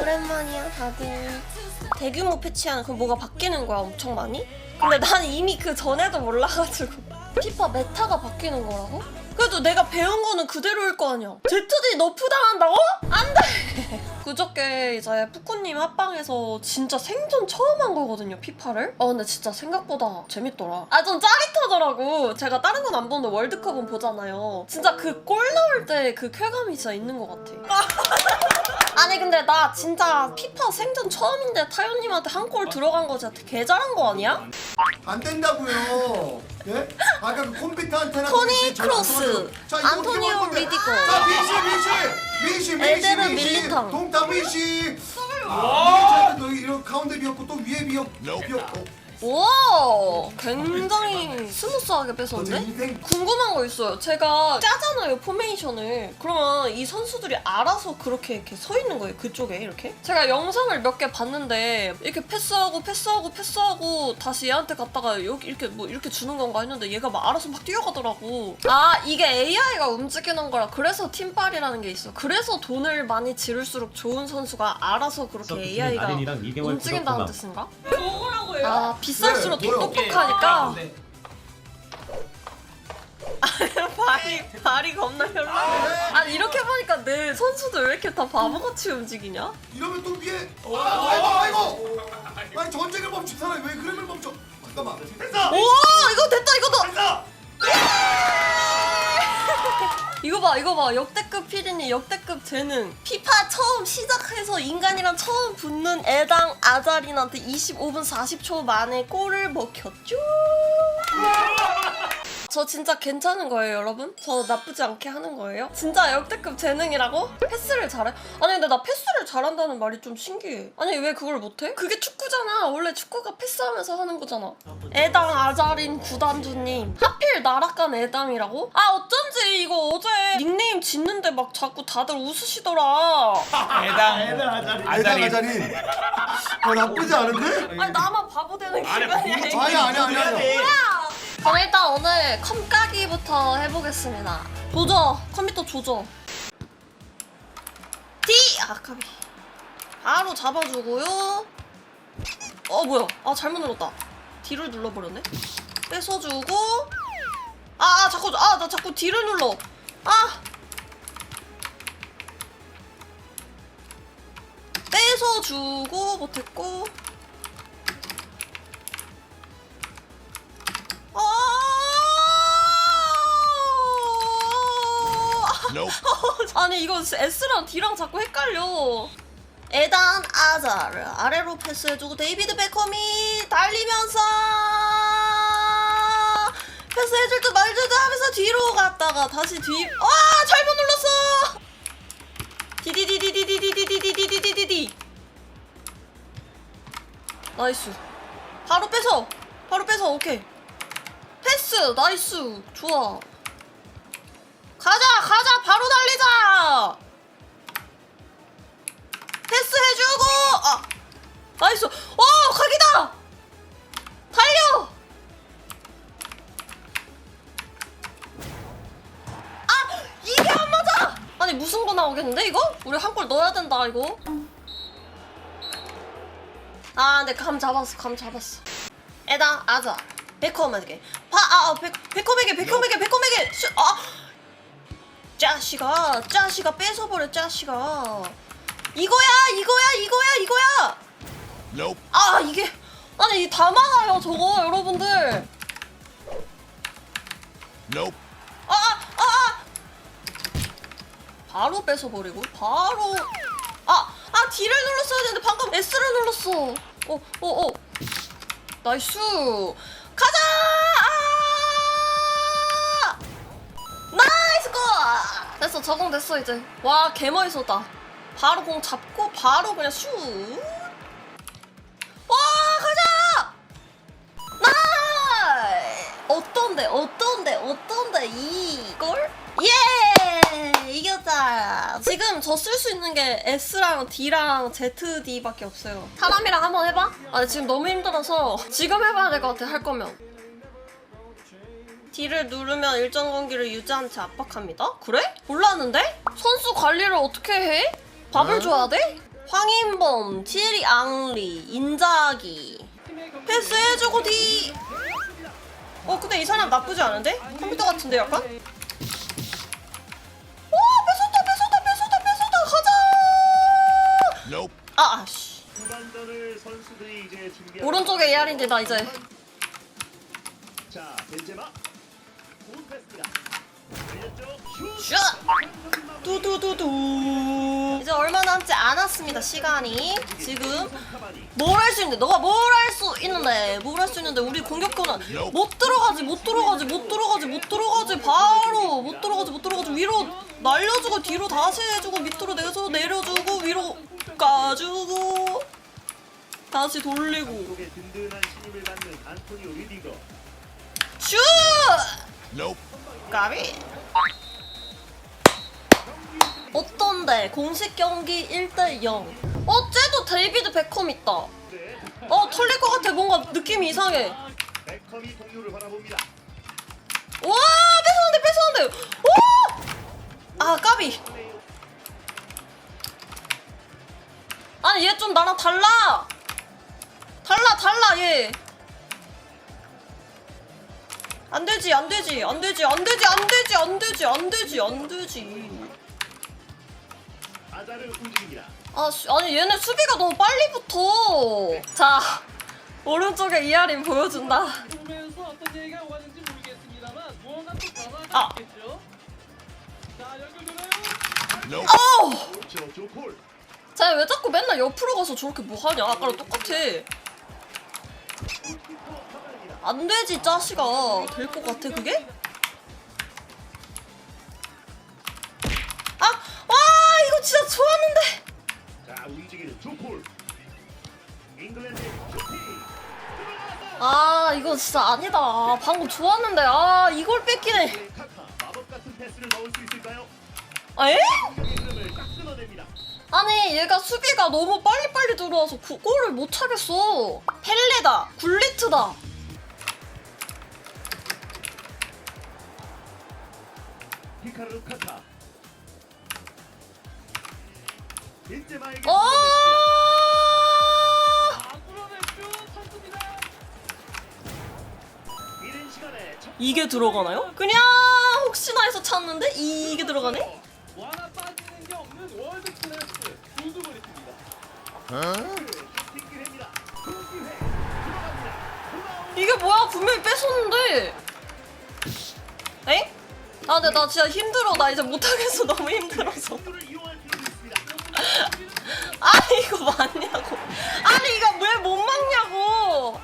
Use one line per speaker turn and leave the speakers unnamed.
오랜만이야 다들. 대규모 패치하는 그럼 뭐가 바뀌는 거야 엄청 많이? 근데 난 이미 그 전에도 몰라가지고. 피파 메타가 바뀌는 거라고? 그래도 내가 배운 거는 그대로일 거 아니야. ZD 너프 당한다고? 안돼! 그저께 이제 푸꾸님 합방에서 진짜 생전 처음 한 거거든요 피파를? 아 근데 진짜 생각보다 재밌더라. 아 좀 짜릿하더라고. 제가 다른 건 안 보는데 월드컵은 보잖아요. 진짜 그골 나올 때그 쾌감이 진짜 있는 것 같아 아니 근데 나 진짜 피파 생전 처음인데 타요님한테 한 골 들어간 거 진짜 개 잘한 거 아니야?
안 된다고요. 예? 아까 그 컴퓨터한테나
토니
그랬지, 제가
크로스,
도와줘. 자, 이거 어떻게
안토니오
건데?
리디거.
자, 미시 미시 미시 미시
밀리탕.
동타 미시. 아, 너 이런 가운데 비었고 또 위에 비었 비었고.
와 굉장히 스무스하게 뺏었는데? 궁금한 거 있어요. 제가 짜잖아요 포메이션을. 그러면 이 선수들이 알아서 그렇게 이렇게 서 있는 거예요 그쪽에 이렇게. 제가 영상을 몇 개 봤는데 이렇게 패스하고 패스하고 패스하고 다시 얘한테 갔다가 여기 이렇게 뭐 이렇게 주는 건가 했는데 얘가 막 알아서 막 뛰어가더라고. 아 이게 AI가 움직이는 거라 그래서 팀빨이라는 게 있어. 그래서 돈을 많이 지를수록 좋은 선수가 알아서 그렇게 AI가
아린이랑 2개월
움직인다는 뜻인가?
저거라고요?
아 비 쌀수록
네,
더? 똑똑하니까.
네.
발이 발이 겁나 현란해. 아니 이렇게 보니까 내 선수들 왜 이렇게 다 바보같이 움직이냐?
이러면 또 위에 아이고 아이고 아니 전쟁을 멈추잖아 왜 그림을 멈춰 잠깐만
봐 이거 봐. 역대급 피디니 역대급 재능. 피파 처음 시작해서 인간이랑 처음 붙는 애당 아자린한테 25분 40초 만에 골을 먹혔죠 저 진짜 괜찮은 거예요 여러분? 저 나쁘지 않게 하는 거예요? 진짜 역대급 재능이라고? 패스를 잘해? 아니 근데 나 패스를 잘한다는 말이 좀 신기해 아니 왜 그걸 못해? 그게 축구잖아 원래 축구가 패스하면서 하는 거잖아 애당 아자린 구단주님 하필 나락간 애당이라고? 아 어쩐지 이거 어제 닉네임 짓는데 막 자꾸 다들 웃으시더라
애당
애당
아자린.
아자린 어 나쁘지 않은데?
아니 나만 바보 되는 기분이
아니야 아니야 아니야
그럼 일단 오늘 컴 까기부터 해보겠습니다. 조져. 컴퓨터 조져. D 아 까비. 바로 잡아주고요. 어 뭐야. 아 잘못 눌렀다. D를 눌러버렸네. 뺏어주고. 아, 아 자꾸 아 나 자꾸 D를 눌러. 아. 뺏어주고 못했고 아 아니 이거 S랑 D랑 자꾸 헷갈려. 에단 아자를 아래로 패스해주고 데이비드 베컴이 달리면서 패스해줄 듯 말줄 듯 하면서 뒤로 갔다가 다시 뒤 와! 잘못 눌렀어! 디디디디디디디디디디디디디. 나이스. 바로 뺏어. 바로 뺏어. 오케이. 패스. 나이스. 좋아 가자 가자 바로 달리자! 패스 해주고! 아 나이스! 어 각이다! 달려! 아 이게 안 맞아! 아니 무슨 거 나오겠는데 이거? 우리 한 골 넣어야 된다 이거. 아 근데 감 잡았어 감 잡았어. 에다 아자. 베컴에게. 파아 베, 베컴에게 베컴에게 베컴에게! 슛, 아 짜시가 짜시가 뺏어버려 짜시가. 이거야 이거야 이거야 이거야! 아 이게 아니 다 막아요 저거 여러분들. 아, 아, 아. 바로 뺏어버리고 바로. 아, 아 D를 눌렀어야 되는데 방금 S를 눌렀어. 어, 어, 어. 나이스. 가자! 아! 됐어 적응됐어 이제 와 개멋있었다 바로 공 잡고 바로 그냥 슛 와, 가자! 나이! 어떤데, 어떤데, 어떤데, 이걸? 예! 이겼다! 지금 저 쓸 수 있는 게 S랑 D랑 ZD밖에 없어요. 사람이랑 한번 해봐? 아, 지금 너무 힘들어서 지금 해봐야 될 것 같아, 할 거면. D를 누르면 일정 공기를 유지한 채 압박합니다? 그래? 몰랐는데? 선수 관리를 어떻게 해? 밥을
응?
줘야 돼? 황인범, 티리 앙리, 인자기 패스해주고 디. 어 근데 이 사람 나쁘지 않은데? 컴퓨터 같은데 약간?
Nope.
아 아씨.
준비.
오른쪽에 AR인데 나 이제
자, 벤제마. 슛!
두두두두. 이제 얼마 남지 않았습니다 시간이 지금. 뭘 할 수 있는데 너가 뭘 할 수 있는데 뭘 할 수 있는데 우리 공격권은 못 들어가지 못 들어가지 못 들어가지 못 들어가지 바로 못 들어가지 못 들어가지 위로 날려주고 뒤로 다시 해주고 밑으로 내서 내려주고 위로 까주고 다시 돌리고. 슛. 까비 어떤데 공식 경기 1대 0 어, 쟤도 데이비드 베컴 있다.
네.
어, 털릴 것 같아. 뭔가 느낌이 이상해.
베컴이 동료를 바라봅니다.
와 뺏었는데 뺏었는데 오! 아 까비 아니 얘 좀 나랑 달라 달라 달라 얘 안 되지 안 되지 안 되지 안 되지 안 되지 안 되지 안 되지 안 되지
아자를 움직입니다.
아 수- 아니 얘네 수비가 너무 빨리 붙어 자 오른쪽에 이하린 보여준다
보면서 어떤 얘기가 오가는지 모르겠습니다만 무언가 또 변화가
아.
있겠죠. 자 연결되나요?
Nope.
어우.
조콜.
쟤왜 자꾸 맨날 옆으로 가서 저렇게 뭐 하냐 아까랑 똑같아
골키퍼.
안 되지 짜식아 될 것 같아 그게? 아! 와 이거 진짜 좋았는데
자, 움직이는. 잉글랜드의 슈팅.
아 이거 진짜 아니다 방금 좋았는데 아 이걸 뺏기네
마법 같은 패스를 넣을 수 있을까요?
아, 에?
공격의 흐름을 딱 끊어냅니다.
아니 얘가 수비가 너무 빨리빨리 들어와서 그 골을 못 차겠어 펠레다 굴리트다
히카루. 벤제마에게
어 이게 들어가나요? 그냥 혹시나 해서 찾는데 이게 들어가네?
뭐 하나 빠지는 게 없는 월드 클래스 골드브리트입니다.
Huh?
슈팅 기회입니다. 그 기회 들어갑니다. 돌아오는
이게 뭐야 분명히 뺏었는데 에? 아 근데 나 진짜 힘들어. 나 이제 못하겠어. 너무 힘들어서. 아니 이거 맞냐고. 아니 이거 왜 못 막냐고